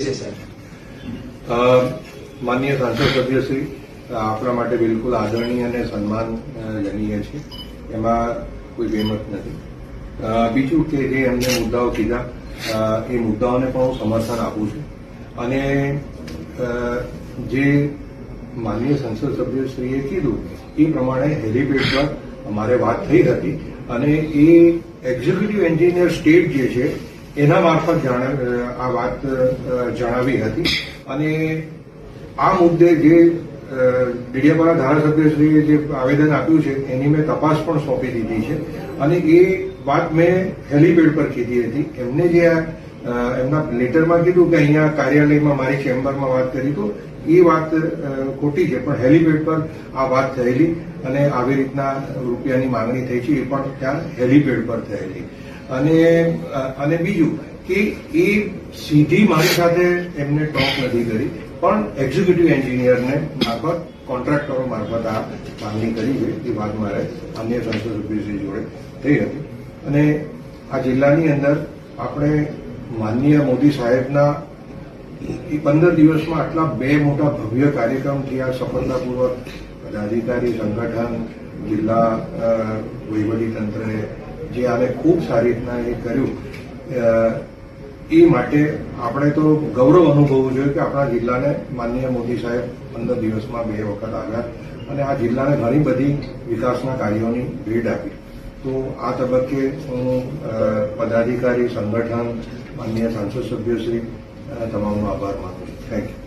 છે માનનીય સાંસદ સભ્યશ્રી આપણા માટે બિલકુલ આદરણીય અને સન્માનજનીય છે. એમાં કોઈ બેમત નથી. બીજું કે જે એમને મુદ્દાઓ કીધા એ મુદ્દાઓને પણ હું સમર્થન આપું છું. અને જે માનનીય સંસદ સભ્યશ્રીએ કીધું, એ પ્રમાણે હેલીપેડ પર અમારે વાત થઈ હતી. અને એ એક્ઝિક્યુટિવ એન્જિનિયર સ્ટેટ જે છે એના મારફત આ વાત જણાવી હતી. અને આ મુદ્દે જે ડેડિયાપાડા ધારાસભ્યશ્રીએ જે આવેદન આપ્યું છે એની મેં તપાસ પણ સોંપી દીધી છે. અને એ વાત મેં હેલીપેડ પર કીધી હતી. એમને જે આ, એમના લેટરમાં કીધું કે અહીંયા કાર્યાલયમાં મારી ચેમ્બરમાં વાત કરી તો એ વાત ખોટી છે. પણ હેલીપેડ પર આ વાત થયેલી અને આવી રીતના રૂપિયાની માંગણી થઈ છે એ પણ ત્યાં હેલીપેડ પર થયેલી. અને અને બીજું કે એ સીધી મારી સાથે એમને ટોક નથી કરી પણ એક્ઝિક્યુટિવ એન્જિનિયરને મારફત કોન્ટ્રાક્ટરો મારફત આ માંગણી કરી છે એ વાત મારે અન્ય સંસદ સભ્યશ્રી જોડે થઈ હતી. અને આ જિલ્લાની અંદર આપણે માનનીય મોદી સાહેબના એ પંદર દિવસમાં આટલા બે મોટા ભવ્ય કાર્યક્રમથી આ સફળતાપૂર્વક પદાધિકારી સંગઠન જિલ્લા અ, વહીવટીતંત્રએ જે આને ખૂબ સારી રીતના એ કર્યું એ માટે આપણે તો ગૌરવ અનુભવવું જોઈએ કે આપણા જિલ્લાને માનનીય મોદી સાહેબ પંદર દિવસમાં બે વખત આવ્યા અને આ જિલ્લાને ઘણી બધી વિકાસના કાર્યોની ભેટ આપી. તો આ તબક્કે હું પદાધિકારી, સંગઠન, માનનીય સાંસદ સભ્યશ્રી તમામનો આભાર માનું છું. Thank you